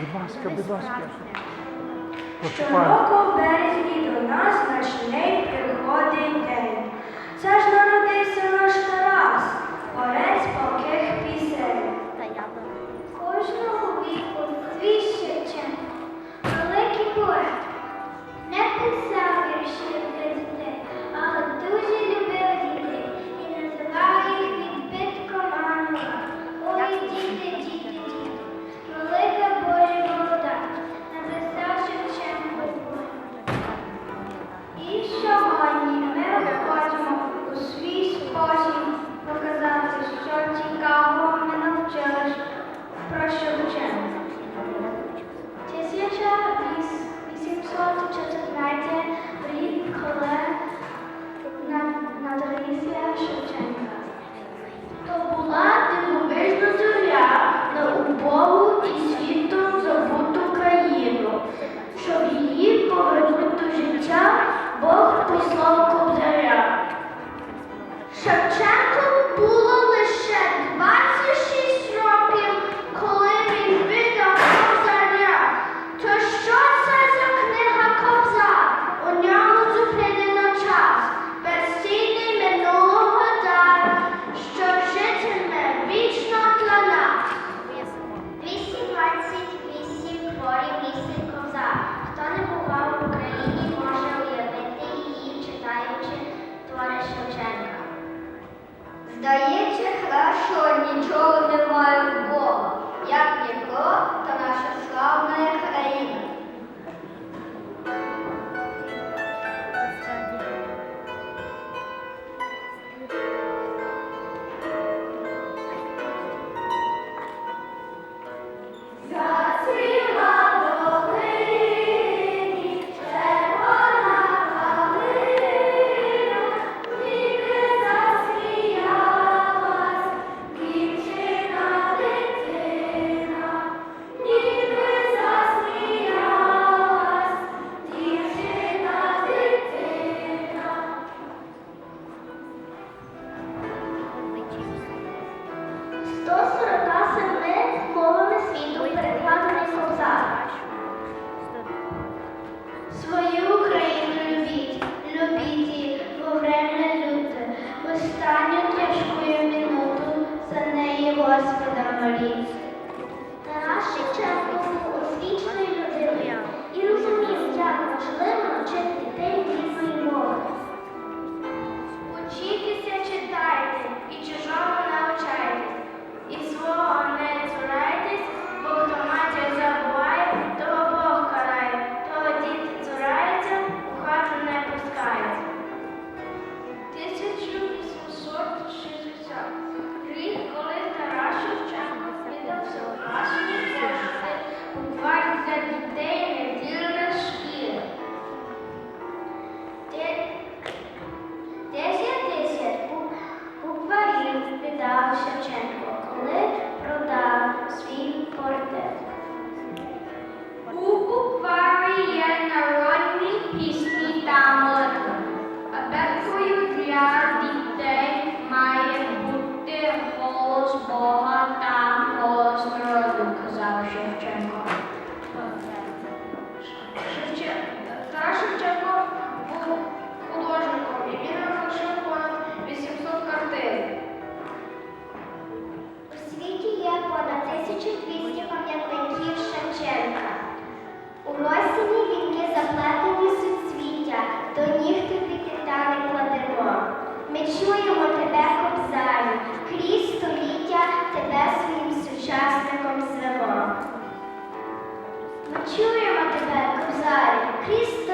Будь ласка, будь ласка. Щороку в березні до нас наші чуємо тебе, кобзарі, крізь